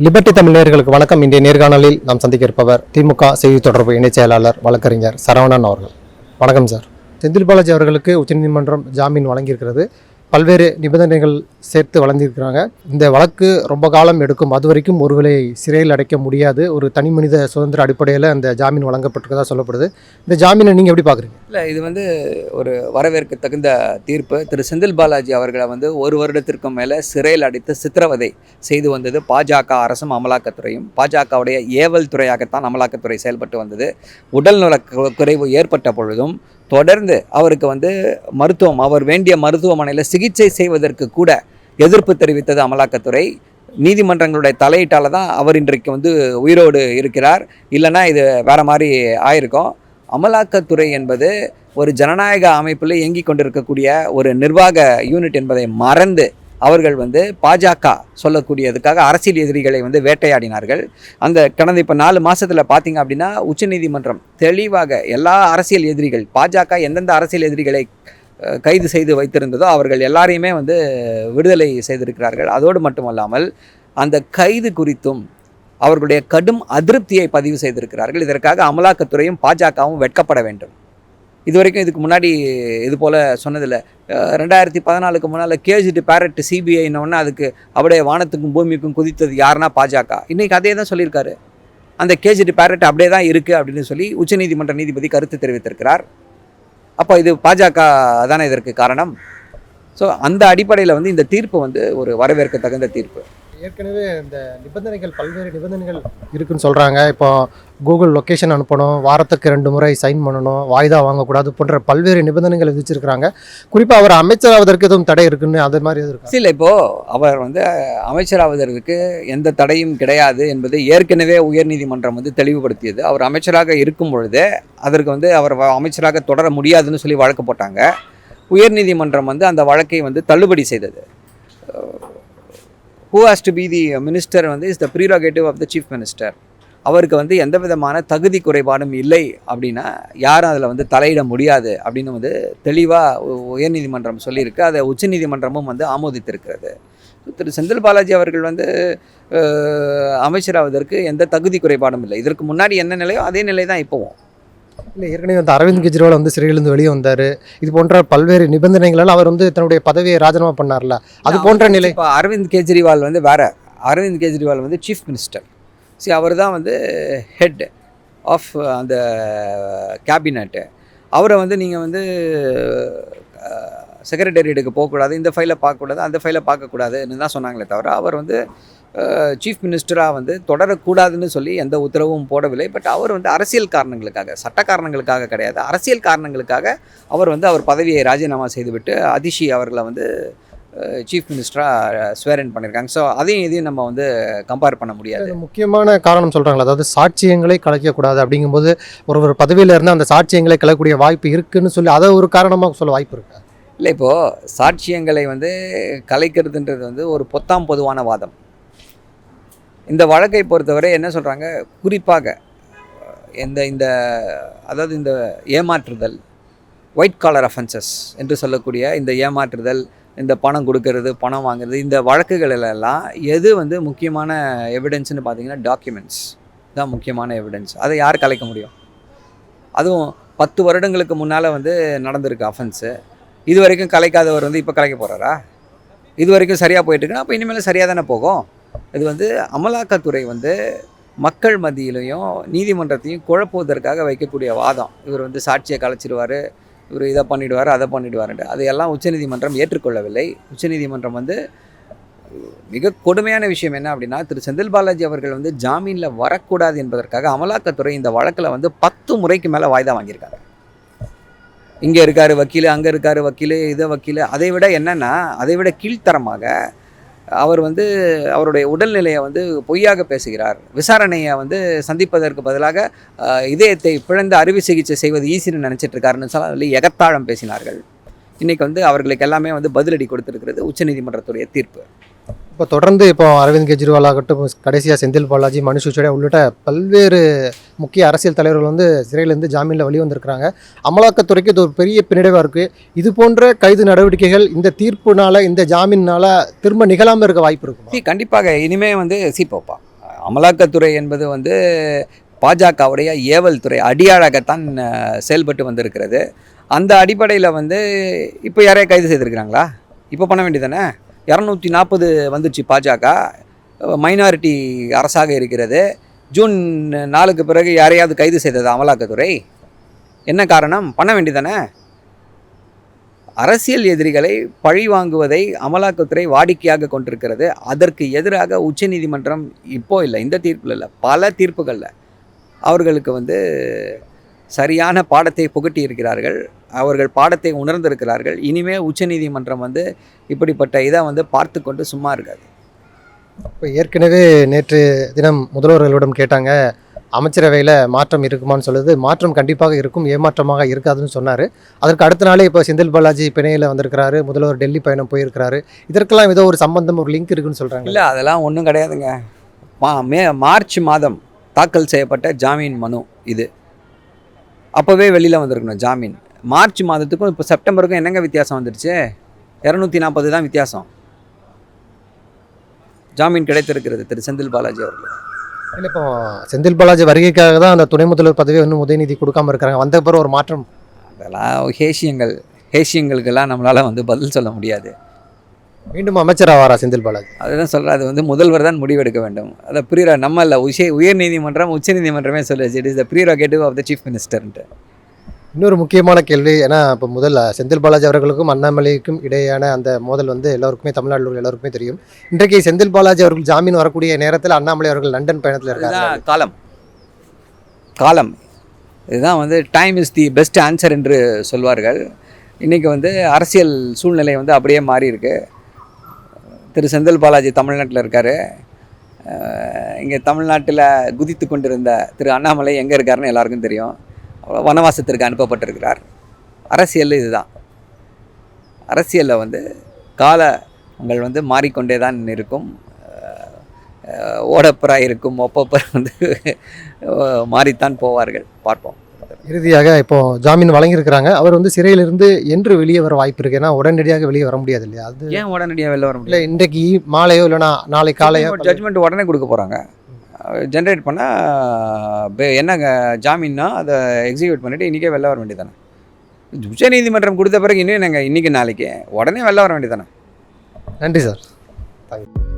Liberty Tamil நேர்களுக்கு வணக்கம். இன்றைய நேர்காணலில் நாம் சந்திக்க இருப்பவர் திமுக செய்தி தொடர்பு இணைச் செயலாளர் வழக்கறிஞர் சரவணன் அவர்கள். வணக்கம் சார். செந்தில் பாலாஜி அவர்களுக்கு உச்சநீதிமன்றம் ஜாமீன் வழங்கியிருக்கிறது. பல்வேறு நிபந்தனைகள் சேர்த்து வழங்கியிருக்கிறாங்க. இந்த வழக்கு ரொம்ப காலம் எடுக்கும். அது வரைக்கும் ஒருவரை சிறையில் அடைக்க முடியாது. ஒரு தனி மனித சுதந்திர அடிப்படையில் அந்த ஜாமீன் வழங்கப்பட்டிருக்கதா சொல்லப்படுது. இந்த ஜாமீனை நீங்கள் எப்படி பார்க்குறீங்க இல்லை இது வந்து ஒரு வரவேற்க தகுந்த தீர்ப்பு. திரு. செந்தில் பாலாஜி அவர்களை வந்து ஒரு வருடத்திற்கும் மேலே சிறையில் அடைத்து சித்திரவதை செய்து வந்தது பாஜக அரசும் அமலாக்கத்துறையும். பாஜகவுடைய ஏவல் துறையாகத்தான் அமலாக்கத்துறை செயல்பட்டு வந்தது. உடல்நல குறைவு ஏற்பட்ட பொழுதும் தொடர்ந்து அவருக்கு வந்து மருத்துவம் அவர் வேண்டிய மருத்துவமனையில் சிகிச்சை செய்வதற்கு கூட எதிர்ப்பு தெரிவித்தது அமலாக்கத்துறை. நீதிமன்றங்களுடைய தலையீட்டால் தான் அவர் இன்றைக்கு வந்து உயிரோடு இருக்கிறார். இல்லைன்னா இது வேற மாதிரி ஆயிருக்கும். அமலாக்கத்துறை என்பது ஒரு ஜனநாயக அமைப்பில் இயங்கி கொண்டிருக்கக்கூடிய ஒரு நிர்வாக யூனிட் என்பதை மறந்து அவர்கள் வந்து பாஜக சொல்லக்கூடியதுக்காக அரசியல் எதிரிகளை வந்து வேட்டையாடினார்கள். அந்த கடந்த இப்போ நாலு மாதத்தில் பார்த்தீங்க அப்படின்னா உச்சநீதிமன்றம் தெளிவாக எல்லா அரசியல் எதிரிகள் பாஜக எந்தெந்த அரசியல் எதிரிகளை கைது செய்து வைத்திருந்ததோ அவர்கள் எல்லாரையுமே வந்து விடுதலை செய்திருக்கிறார்கள். அதோடு மட்டுமல்லாமல் அந்த கைது குறித்தும் அவர்களுடைய கடும் அதிருப்தியை பதிவு செய்திருக்கிறார்கள். இதற்காக அமலாக்கத்துறையும் பாஜகவும் வெட்கப்பட வேண்டும். இதுவரைக்கும் இதுக்கு முன்னாடி இது போல் சொன்னதில்லை. ரெண்டாயிரத்தி பதினாலுக்கு முன்னால் கேஜிட்டு பேரட் சிபிஐன்னொன்னே அதுக்கு அப்படியே வானத்துக்கும் பூமிக்கும் குதித்தது யாருன்னா பாஜக. இன்றைக்கி அதே தான் சொல்லியிருக்காரு. அந்த கேஜிட்டு பேரட் அப்படியே தான் இருக்குது அப்படின்னு சொல்லி உச்சநீதிமன்ற நீதிபதி கருத்து தெரிவித்திருக்கிறார். அப்போ இது பாஜக தானே இதற்கு காரணம்? ஸோ அந்த அடிப்படையில் வந்து இந்த தீர்ப்பு வந்து ஒரு வரவேற்க தகுந்த தீர்ப்பு. ஏற்கனவே இந்த நிபந்தனைகள் பல்வேறு நிபந்தனைகள் இருக்குன்னு சொல்கிறாங்க இப்போ கூகுள் லொக்கேஷன் அனுப்பணும் வாரத்துக்கு ரெண்டு முறை சைன் பண்ணணும் வாய்தா வாங்கக்கூடாது போன்ற பல்வேறு நிபந்தனைகள் விதிச்சிருக்கிறாங்க. குறிப்பாக அவர் அமைச்சராவதற்கு எதுவும் தடை இருக்குன்னு அது மாதிரி எதுவும் இல்லை இப்போது அவர் வந்து அமைச்சராவதற்கு எந்த தடையும் கிடையாது என்பது ஏற்கனவே உயர்நீதிமன்றம் வந்து தெளிவுபடுத்தியது. அவர் அமைச்சராக இருக்கும் பொழுது அதற்கு வந்து அவர் வ- அமைச்சராக தொடர முடியாதுன்னு சொல்லி வழக்கு போட்டாங்க. உயர்நீதிமன்றம் வந்து அந்த வழக்கை வந்து தள்ளுபடி செய்தது. Who has to be the minister வந்து is the prerogative of the chief minister அவருக்கு வந்து எந்த விதமான தகுதி குறைபாடும் இல்லை அப்படின்னா யாரும் அதில் வந்து தலையிட முடியாது அப்படின்னு வந்து தெளிவாக உயர்நீதிமன்றம் சொல்லியிருக்கு. அதை உச்சநீதிமன்றமும் வந்து ஆமோதித்திருக்கிறது. திரு செந்தில் பாலாஜி அவர்கள் வந்து அமைச்சராவதற்கு எந்த தகுதி குறைபாடும் இல்லை. இதற்கு முன்னாடி என்ன நிலையோ அதே நிலை தான் இப்போவும். இல்லை ஏற்கனவே வந்து அரவிந்த் கெஜ்ரிவால் வந்து சிறையிலிருந்து வெளியே வந்தார். இது போன்ற பல்வேறு நிபந்தனைகளால் அவர் வந்து தன்னுடைய பதவியை ராஜினாமா பண்ணார்ல. அது போன்ற நிலை இப்போ அரவிந்த் கெஜ்ரிவால் வந்து வேற அரவிந்த் கெஜ்ரிவால் வந்து சீஃப் மினிஸ்டர் சரி அவர் தான் வந்து ஹெட் ஆஃப் அந்த கேபினட்டு அவரை வந்து நீங்கள் வந்து செக்ரட்டேரியட்டுக்கு போகக்கூடாது இந்த ஃபைலை பார்க்கக்கூடாது அந்த ஃபைலை பார்க்கக்கூடாதுன்னு தான் சொன்னாங்களே தவிர அவர் வந்து சீஃப் மினிஸ்டராக வந்து தொடரக்கூடாதுன்னு சொல்லி எந்த உத்தரவும் போடவில்லை. பட் அவர் வந்து அரசியல் காரணங்களுக்காக சட்ட காரணங்களுக்காக கிடையாது. அரசியல் காரணங்களுக்காக அவர் வந்து அவர் பதவியை ராஜினாமா செய்துவிட்டு அதிஷி அவர்களை வந்து சீஃப் மினிஸ்டராக ஸ்வேரன் பண்ணியிருக்காங்க ஸோ அதையும் இதையும் நம்ம வந்து கம்பேர் பண்ண முடியாது. முக்கியமான காரணம் சொல்கிறாங்களா அதாவது சாட்சியங்களை கலைக்கக்கூடாது அப்படிங்கும்போது ஒரு ஒரு பதவியில் இருந்து அந்த சாட்சியங்களை கலைக்கக்கூடிய வாய்ப்பு இருக்குன்னு சொல்லி அதை ஒரு காரணமாக சொல்ல வாய்ப்பு இருக்கு? இல்லை இப்போது சாட்சியங்களை வந்து கலைக்கிறதுன்றது வந்து ஒரு பொத்தாம் பொதுவான வாதம். இந்த வழக்கை பொறுத்தவரை என்ன சொல்கிறாங்க குறிப்பாக இந்த இந்த அதாவது இந்த ஏமாற்றுதல் ஒயிட் காலர் அஃபென்சஸ் என்று சொல்லக்கூடிய இந்த ஏமாற்றுதல் இந்த பணம் கொடுக்கறது பணம் வாங்குறது இந்த வழக்குகளெல்லாம் எது வந்து முக்கியமான எவிடன்ஸ்னு பார்த்தீங்கன்னா டாக்குமெண்ட்ஸ் தான் முக்கியமான எவிடன்ஸ் அதை யார் கலைக்க முடியும்? அதுவும் பத்து வருடங்களுக்கு முன்னால் வந்து நடந்திருக்கு அஃபென்ஸு இது வரைக்கும் கலைக்காதவர் வந்து இப்போ கலைக்க போகிறாரா இது வரைக்கும் சரியாக போயிட்டுருக்குன்னா அப்போ இனிமேல் சரியாக தானே போகும்? இது வந்து அமலாக்கத்துறை வந்து மக்கள் மத்தியிலையும் நீதிமன்றத்தையும் குழப்புவதற்காக வைக்கக்கூடிய வாதம். இவர் வந்து சாட்சியை கலைச்சிடுவார் இவர் இதை பண்ணிடுவார் அதை பண்ணிடுவாருன்ட்டு. அதையெல்லாம் உச்சநீதிமன்றம் ஏற்றுக்கொள்ளவில்லை. உச்சநீதிமன்றம் வந்து மிக கொடுமையான விஷயம் என்ன அப்படின்னா திரு. செந்தில் பாலாஜி அவர்கள் வந்து ஜாமீனில் வரக்கூடாது என்பதற்காக அமலாக்கத்துறை இந்த வழக்கில் வந்து பத்து முறைக்கு மேலே வாய்தா வாங்கியிருக்காங்க. இங்கே இருக்காரு வக்கீல் அங்கே இருக்கார் வக்கீல் இதை வக்கீல். அதை விட என்னென்னா அதை விட கீழ்த்தரமாக அவர் வந்து அவருடைய உடல்நிலையை வந்து பொய்யாக பேசுகிறார். விசாரணையை வந்து சந்திப்பதற்கு பதிலாக இதயத்தை பிளந்து அறுவை சிகிச்சை செய்வது ஈஸின்னு நினச்சிட்டு இருக்காருன்னு சொல்லி எகத்தாழம் பேசினார்கள். இன்றைக்கி வந்து அவர்களுக்கு எல்லாமே வந்து பதிலடி கொடுத்துருக்கிறது உச்சநீதிமன்றத்துடைய தீர்ப்பு. இப்போ தொடர்ந்து இப்போ அரவிந்த் கெஜ்ரிவால் ஆகட்டும் கடைசியாக செந்தில் பாலாஜி மனுஷ் சிசோடியா உள்ளிட்ட பல்வேறு முக்கிய அரசியல் தலைவர்கள் வந்து சிறையிலேருந்து ஜாமீனில் வெளியே வந்திருக்கிறாங்க அமலாக்கத்துறைக்கு இது ஒரு பெரிய பின்னடைவாக இருக்குது இது போன்ற கைது நடவடிக்கைகள் இந்த தீர்ப்புனால இந்த ஜாமீனால் திரும்ப நிகழாமல் இருக்க வாய்ப்பு இருக்கும்? சி கண்டிப்பாக. இனிமே வந்து சி போப்பா அமலாக்கத்துறை என்பது வந்து பாஜகவுடைய ஏவல் துறை அடியாளாகத்தான் செயல்பட்டு வந்திருக்கிறது. அந்த அடிப்படையில் வந்து இப்போ யாரையா கைது செய்திருக்கிறாங்களா? இப்போ பண்ண வேண்டியதானே இரநூத்தி நாற்பது வந்துச்சு பாஜக. மைனாரிட்டி அரசாக இருக்கிறது. ஜூன் நாலுக்கு பிறகு யாரையாவது கைது செய்தது அமலாக்கத்துறை? என்ன காரணம்? பண்ண வேண்டியதானே? அரசியல் எதிரிகளை பழி வாங்குவதை அமலாக்கத்துறை வாடிக்கையாக கொண்டிருக்கிறது. அதற்கு எதிராக உச்சநீதிமன்றம் இப்போ இல்லை இந்த தீர்ப்பில் இல்லை பல தீர்ப்புகளில் அவர்களுக்கு வந்து சரியான பாடத்தை புகட்டி இருக்கிறார்கள் அவர்கள் பாடத்தை உணர்ந்திருக்கிறார்கள். இனிமே உச்சநீதிமன்றம் வந்து இப்படிப்பட்ட இதை வந்து பார்த்து கொண்டு சும்மா இருக்காது. இப்போ ஏற்கனவே நேற்று தினம் முதல்வர்களிடம் கேட்டாங்க அமைச்சரவையில் மாற்றம் இருக்குமான்னு சொல்லுது. மாற்றம் கண்டிப்பாக இருக்கும் ஏமாற்றமாக இருக்காதுன்னு சொன்னார். அதற்கு அடுத்த நாளே இப்போ செந்தில் பாலாஜி பிணையில் வந்திருக்கிறாரு முதல்வர் டெல்லி பயணம் போயிருக்கிறாரு. இதற்கெல்லாம் ஏதோ ஒரு சம்பந்தம் ஒரு லிங்க் இருக்குன்னு சொல்கிறாங்க இல்லை அதெல்லாம் ஒன்றும் கிடையாதுங்க. மா மே மார்ச் மாதம் தாக்கல் செய்யப்பட்ட ஜாமீன் மனு இது. அப்போவே வெளியில் வந்திருக்கணும் ஜாமீன். மார்ச் மாதத்துக்கும் இப்போ செப்டம்பருக்கும் என்னங்க வித்தியாசம் வந்துடுச்சு? இரநூத்தி நாற்பது தான் வித்தியாசம். ஜாமீன் கிடைத்திருக்கிறது திரு செந்தில் பாலாஜி அவர்கள். இல்லை இப்போ செந்தில் பாலாஜி வருகைக்காக தான் அந்த துணை முதல்வர் பதவியை இன்னும் உதயநிதி கொடுக்காம இருக்காங்க வந்த பிறகு ஒரு மாற்றம். அதெல்லாம் ஹேஷியங்கள் ஹேஷியங்களுக்கெல்லாம் நம்மளால் வந்து பதில் சொல்ல முடியாது. மீண்டும் அமைச்சர் ஆவாரா செந்தில் பாலாஜி? அதுதான் சொல்கிறேன் அது வந்து முதல்வர் தான் முடிவெடுக்க வேண்டும். அதை ப்ரீரா நம்ம இல்லை உச்ச உயர்நீதிமன்றம் உச்சநீதிமன்றமே சொல்லுச்சு it is the prerogative of the chief மினிஸ்டர்ன்ட்டு இன்னொரு முக்கியமான கேள்வி ஏன்னா இப்போ முதல்ல செந்தில் பாலாஜி அவர்களுக்கும் அண்ணாமலைக்கும் இடையேயான அந்த மோதல் வந்து எல்லாருக்குமே தமிழ்நாட்டில் உள்ள எல்லாருக்குமே தெரியும். இன்றைக்கு செந்தில் பாலாஜி அவர்கள் ஜாமீன் வரக்கூடிய நேரத்தில் அண்ணாமலை அவர்கள் லண்டன் பயணத்தில் இருக்காங்க காலம். காலம். இதுதான் வந்து time is the best answer என்று சொல்வார்கள். இன்றைக்கி வந்து அரசியல் சூழ்நிலை வந்து அப்படியே மாறி இருக்கு திரு செந்தில் பாலாஜி தமிழ்நாட்டில் இருக்கார். இங்கே தமிழ்நாட்டில் குதித்து கொண்டிருந்த திரு அண்ணாமலை எங்கே இருக்காருன்னு எல்லாருக்கும் தெரியும். வனவாசத்திற்கு அனுப்பப்பட்டிருக்கிறார். அரசியல் இதுதான். அரசியலில் வந்து காலங்கள் வந்து மாறிக்கொண்டே தான் இருக்கும் அஹ் இருக்கும் ஒப்பப்புறா வந்து மாறித்தான் போவார்கள். பார்ப்போம். இறுதியாக இப்போ ஜாமீன் வழங்கியிருக்கிறாங்க. அவர் வந்து சிறையிலிருந்து என்று வெளியே வர வாய்ப்பு இருக்கு. ஏன்னா உடனடியாக வெளியே வர முடியாது இல்லையா? அது ஏன் உடனடியாக வெளில வர முடியல இன்றைக்கு மாலையோ இல்லைனா நாளை காலையோ ஜட்மெண்ட் உடனே கொடுக்க போகிறாங்க ஜென்ரேட் பண்ணால் என்ன ஜாமீன்னா அதை எக்ஸிக்யூட் பண்ணிவிட்டு இன்றைக்கே வெளில வர வேண்டியதானே உச்சநீதிமன்றம் கொடுத்த பிறகு இன்னும் நாங்கள் இன்றைக்கி நாளைக்கு? உடனே வெளில வர வேண்டியதானே நன்றி சார். தேங்க்யூ